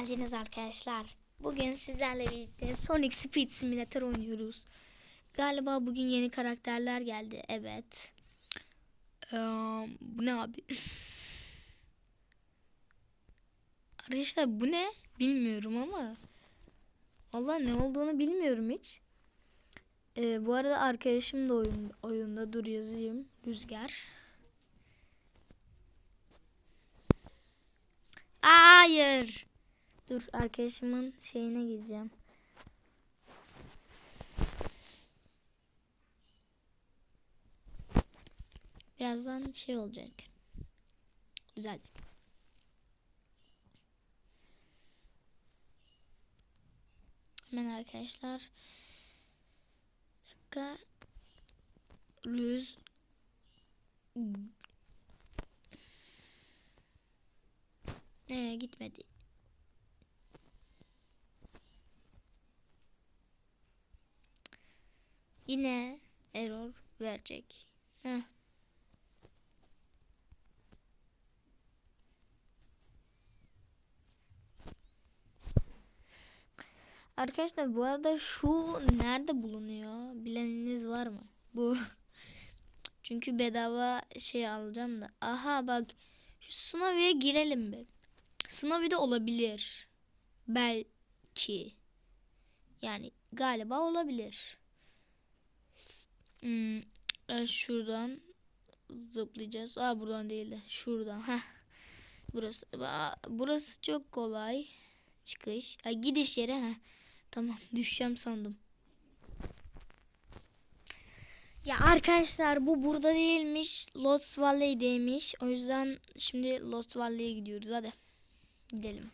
geldiniz arkadaşlar. Bugün sizlerle birlikte Sonic Speed Simulator oynuyoruz. Galiba bugün yeni karakterler geldi. Evet. Ee, bu ne abi? arkadaşlar bu ne? Bilmiyorum ama. Valla ne olduğunu bilmiyorum hiç. Ee, bu arada arkadaşım da oyun, oyunda. Dur yazayım. Rüzgar. Hayır. Dur arkadaşımın şeyine gireceğim. Birazdan şey olacak. Güzel. Hemen arkadaşlar. Dakika. Rüz Ee, gitmedi. Yine error verecek. Heh. Arkadaşlar bu arada şu nerede bulunuyor? Bileniniz var mı? Bu çünkü bedava şey alacağım da. Aha bak şu Snowy'e girelim bir. Snowy'de olabilir. Belki. Yani galiba olabilir. Hmm, e, şuradan zıplayacağız. Aa buradan değil de şuradan. Heh. Burası. Aa, burası çok kolay. Çıkış. Ay, gidiş yeri. Heh. Tamam düşeceğim sandım. Ya arkadaşlar bu burada değilmiş. Lost Valley'deymiş. O yüzden şimdi Lost Valley'e gidiyoruz. Hadi. Gidelim.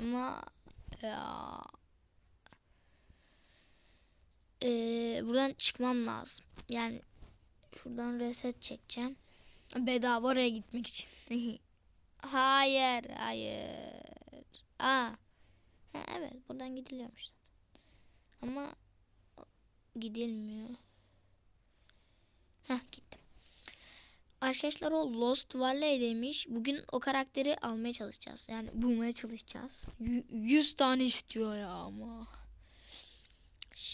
Ama ya ee, buradan çıkmam lazım. Yani şuradan reset çekeceğim. Bedava oraya gitmek için. hayır, hayır. Aa. Ha, evet, buradan gidiliyormuş zaten. Ama gidilmiyor. Heh, gittim. Arkadaşlar o Lost Valley demiş. Bugün o karakteri almaya çalışacağız. Yani bulmaya çalışacağız. Y- 100 tane istiyor ya ama.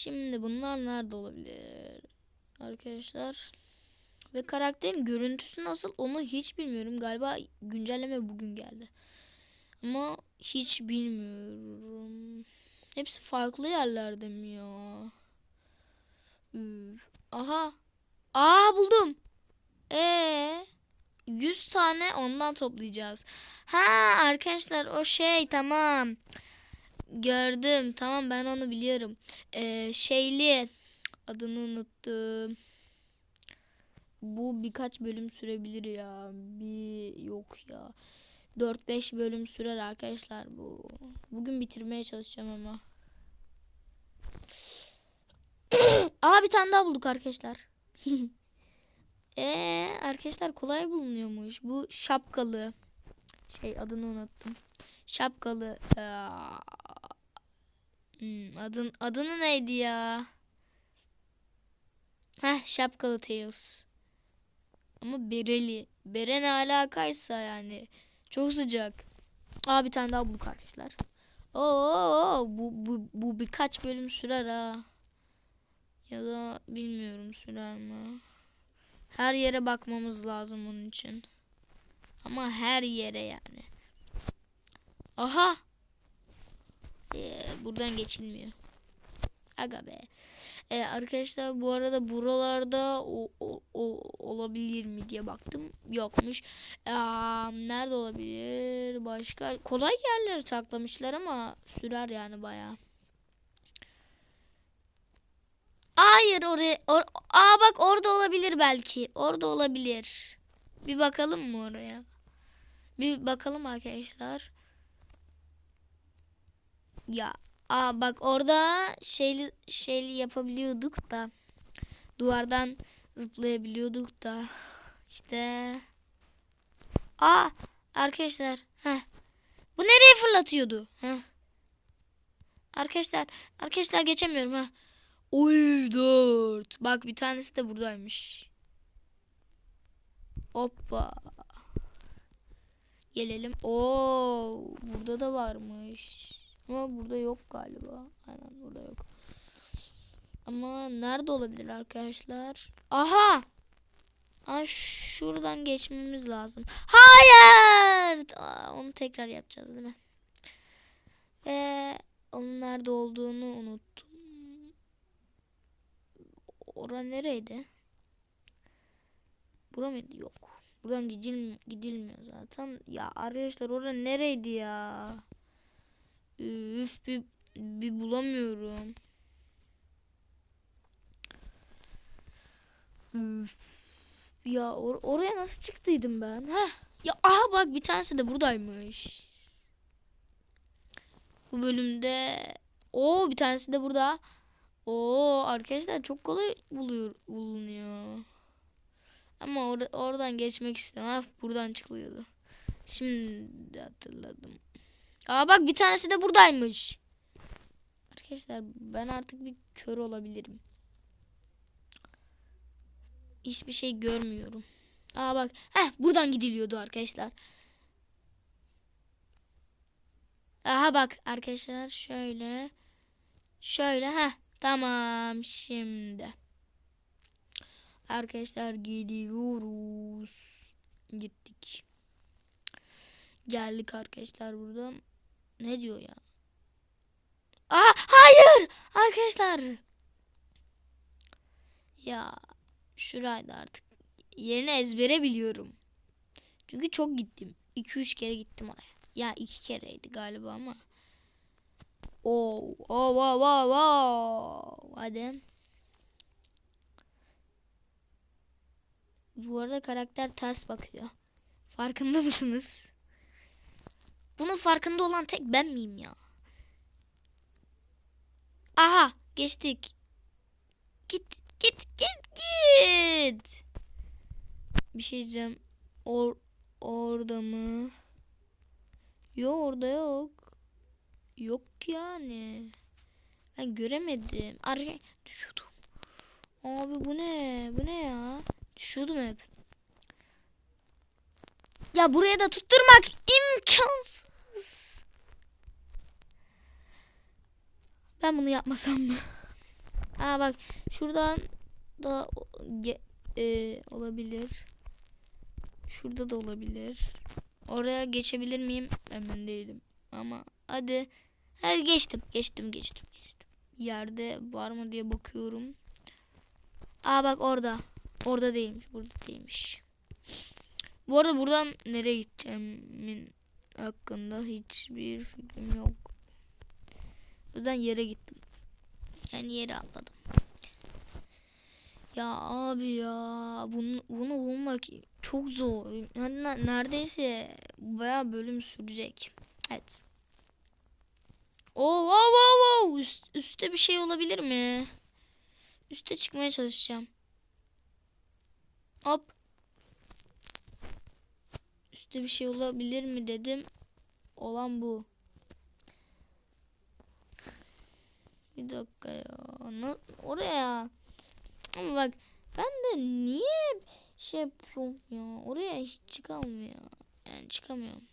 Şimdi bunlar nerede olabilir? Arkadaşlar. Ve karakterin görüntüsü nasıl onu hiç bilmiyorum. Galiba güncelleme bugün geldi. Ama hiç bilmiyorum. Hepsi farklı yerlerde mi ya? Üf. Aha. Aa buldum. Ee, 100 tane ondan toplayacağız. Ha arkadaşlar o şey tamam. Gördüm. Tamam ben onu biliyorum. Ee, şeyli adını unuttum. Bu birkaç bölüm sürebilir ya. Bir yok ya. 4-5 bölüm sürer arkadaşlar bu. Bugün bitirmeye çalışacağım ama. Aa bir tane daha bulduk arkadaşlar. Ee arkadaşlar kolay bulunuyormuş. Bu şapkalı. Şey adını unuttum. Şapkalı. Aa, hmm, adın adını neydi ya? Heh şapkalı Tails. Ama bereli. Bere ne alakaysa yani. Çok sıcak. Aa bir tane daha bulduk arkadaşlar. Oo bu, bu, bu birkaç bölüm sürer ha. Ya da bilmiyorum sürer mi? Her yere bakmamız lazım onun için. Ama her yere yani. Aha. Ee, buradan geçilmiyor. Aga be. Ee, arkadaşlar bu arada buralarda o, o, o, olabilir mi diye baktım. Yokmuş. Ee, nerede olabilir? Başka kolay yerleri saklamışlar ama sürer yani bayağı. Hayır oraya. Or Aa bak orada olabilir belki. Orada olabilir. Bir bakalım mı oraya? Bir bakalım arkadaşlar. Ya aa bak orada şeyli şeyli yapabiliyorduk da duvardan zıplayabiliyorduk da işte aa arkadaşlar heh. bu nereye fırlatıyordu heh. arkadaşlar arkadaşlar geçemiyorum ha Oy dört. Bak bir tanesi de buradaymış. Hoppa. Gelelim. Oo, burada da varmış. Ama burada yok galiba. Aynen burada yok. Ama nerede olabilir arkadaşlar? Aha! Aa, şuradan geçmemiz lazım. Hayır! Aa, onu tekrar yapacağız değil mi? Ve onun nerede olduğunu unuttum. Ora nereydi? Bura mıydı? Yok. Buradan gidilmiyor, gidilmiyor zaten. Ya arkadaşlar ora nereydi ya? Üf bir, bir bulamıyorum. Üf. Ya or- oraya nasıl çıktıydım ben? Heh. Ya aha bak bir tanesi de buradaymış. Bu bölümde o bir tanesi de burada. Oo arkadaşlar çok kolay buluyor bulunuyor. Ama or oradan geçmek istemem. Buradan çıkılıyordu. Şimdi hatırladım. Aa bak bir tanesi de buradaymış. Arkadaşlar ben artık bir kör olabilirim. Hiçbir şey görmüyorum. Aa bak. Heh buradan gidiliyordu arkadaşlar. Aha bak arkadaşlar şöyle. Şöyle ha tamam şimdi. Arkadaşlar gidiyoruz. Gittik. Geldik arkadaşlar burada. Ne diyor ya? Aa hayır arkadaşlar. Ya şuraydı artık. Yerini ezbere biliyorum. Çünkü çok gittim. 2-3 kere gittim oraya. Ya iki kereydi galiba ama. Oo, oh, wow, wow, wow. Hadi. Bu arada karakter ters bakıyor. Farkında mısınız? Bunun farkında olan tek ben miyim ya? Aha geçtik. Git git git git. Bir şey diyeceğim. Or orada mı? Yok orada yok. Yok yani. Ben göremedim. Arka düşüyordum. Abi bu ne? Bu ne ya? Düşüyordum hep. Ya buraya da tutturmak imkansız. Ben bunu yapmasam mı? Ha bak şuradan da e, olabilir. Şurada da olabilir. Oraya geçebilir miyim? Emin değilim. Ama hadi. Hadi geçtim. Geçtim geçtim geçtim. Yerde var mı diye bakıyorum. Aa bak orada. Orada değilmiş. Burada değilmiş. Bu arada buradan nereye gideceğimin hakkında hiçbir fikrim yok. Buradan yere gittim. Yani yere atladım. Ya abi ya bunu, bunu bulmak çok zor. Neredeyse bayağı bölüm sürecek. Evet. Oo wow wow wow Üst, üstte bir şey olabilir mi? Üste çıkmaya çalışacağım. Hop. Üstte bir şey olabilir mi dedim. Olan bu. Bir dakika ya. Na- oraya. Ama bak ben de niye şey yapıyorum ya. Oraya hiç çıkamıyor. Yani çıkamıyorum.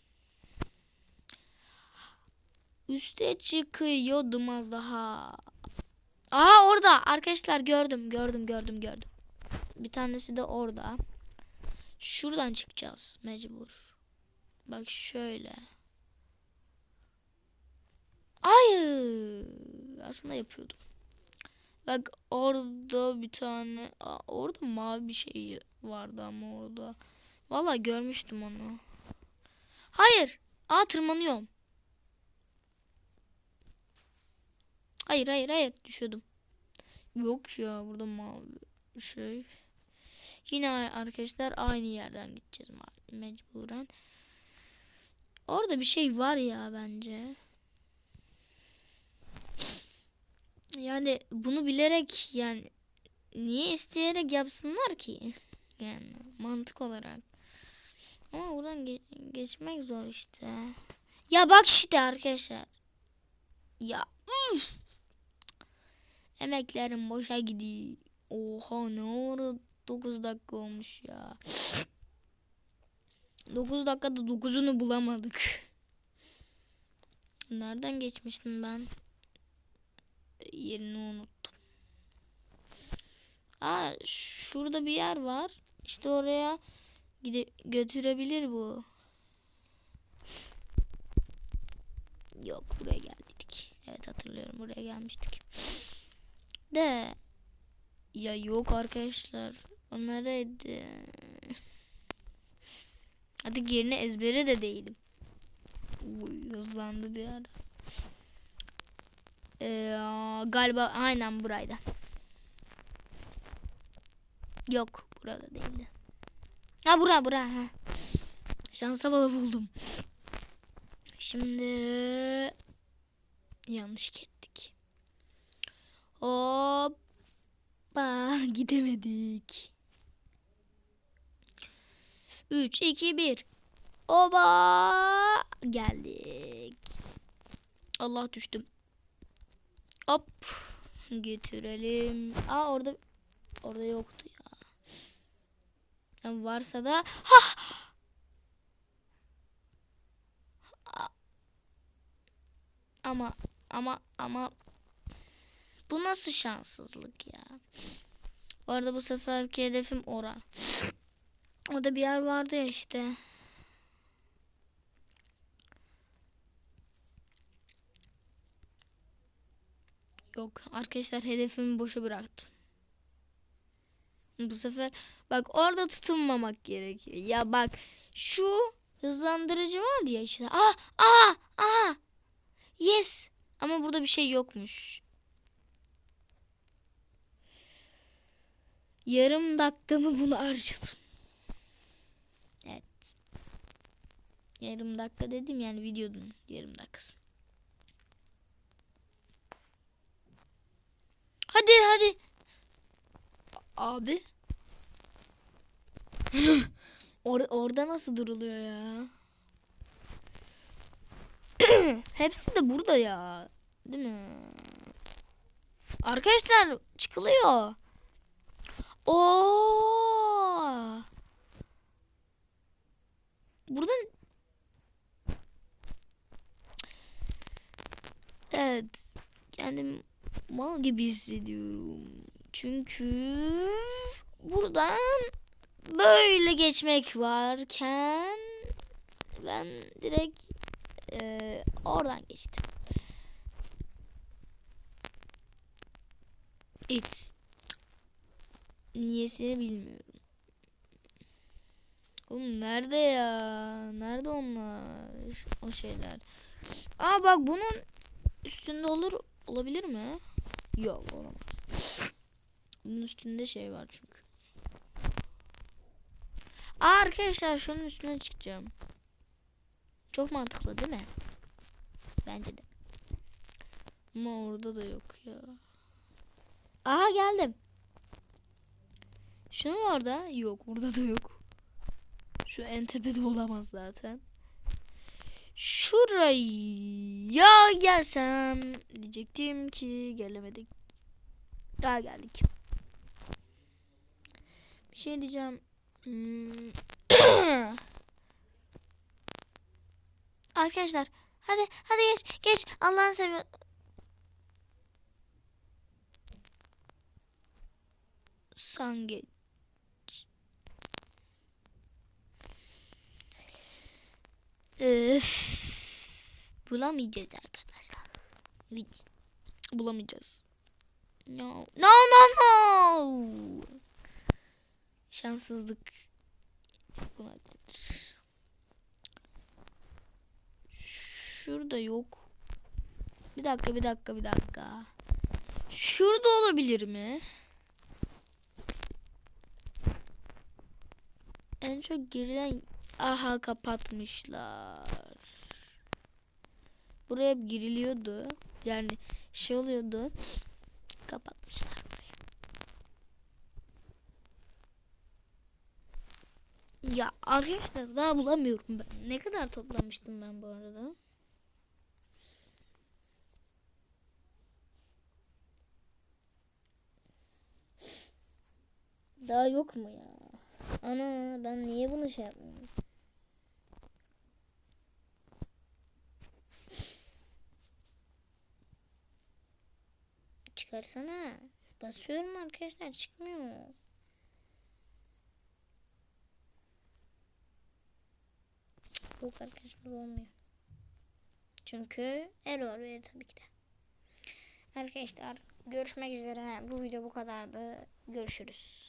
Üste çıkıyordum az daha. Aa orada arkadaşlar gördüm gördüm gördüm gördüm. Bir tanesi de orada. Şuradan çıkacağız mecbur. Bak şöyle. Hayır. Aslında yapıyordum. Bak orada bir tane Aa, orada mavi bir şey vardı ama orada. Vallahi görmüştüm onu. Hayır. Aa tırmanıyorum. Hayır hayır hayır düşüyordum. Yok ya burada mavi şey. Yine arkadaşlar aynı yerden gideceğiz mecburen. Orada bir şey var ya bence. Yani bunu bilerek yani niye isteyerek yapsınlar ki? Yani mantık olarak. Ama buradan ge- geçmek zor işte. Ya bak işte arkadaşlar. Ya üf. Emeklerim boşa gidiyor. Oha ne oldu 9 dakika olmuş ya. 9 dakikada 9'unu bulamadık. Nereden geçmiştim ben? Yerini unuttum. Aa şurada bir yer var. İşte oraya gide götürebilir bu. Yok buraya geldik. Evet hatırlıyorum buraya gelmiştik. De ya yok arkadaşlar. O nereydi? Hadi yerine ezbere de değilim. Uy, hızlandı bir ara. Ee, galiba aynen buraydı. Yok burada değildi. Ha bura bura ha. Şansa bala buldum. Şimdi yanlış ettik. Hoppa gidemedik. 3 2 1 Oba geldik. Allah düştüm. Hop getirelim. Aa orada orada yoktu ya. Yani varsa da ha ama ama ama bu nasıl şanssızlık ya? Bu arada bu seferki hedefim ora. Orada bir yer vardı ya işte. Yok arkadaşlar hedefimi boşa bıraktım. Bu sefer bak orada tutunmamak gerekiyor. Ya bak şu hızlandırıcı var ya işte. Ah ah ah. Yes. Ama burada bir şey yokmuş. Yarım dakikamı bunu harcadım. Evet. Yarım dakika dedim yani videonun yarım dakikası. Hadi hadi. Abi. Or orada nasıl duruluyor ya? Hepsi de burada ya. Değil mi? Arkadaşlar çıkılıyor. Oo! Buradan Evet. Kendim mal gibi hissediyorum. Çünkü buradan böyle geçmek varken ben direkt e, oradan geçtim. It. Niyesini bilmiyorum. Oğlum nerede ya? Nerede onlar? O şeyler. Aa bak bunun üstünde olur olabilir mi? Yok olamaz. Bunun üstünde şey var çünkü. Aa arkadaşlar şunun üstüne çıkacağım. Çok mantıklı değil mi? Bence de. Ama orada da yok ya. Aha geldim. Şunun orada yok. Burada da yok. Şu en tepede olamaz zaten. Şuraya gelsem diyecektim ki gelemedik. Daha geldik. Bir şey diyeceğim. Hmm. Arkadaşlar hadi hadi geç geç Allah'ını seviyorum. Sen geç. Öf. Bulamayacağız arkadaşlar. Bulamayacağız. No. No no no. Şanssızlık. Şurada yok. Bir dakika bir dakika bir dakika. Şurada olabilir mi? En çok girilen aha kapatmışlar. Buraya giriliyordu. Yani şey oluyordu. Kapatmışlar burayı. Ya arkadaşlar daha bulamıyorum ben. Ne kadar toplamıştım ben bu arada? Daha yok mu ya? Ana ben niye bunu şey yapmıyorum? Çıkarsana. Basıyorum arkadaşlar çıkmıyor. Yok arkadaşlar olmuyor. Çünkü error verir tabii ki de. Arkadaşlar görüşmek üzere. Bu video bu kadardı. Görüşürüz.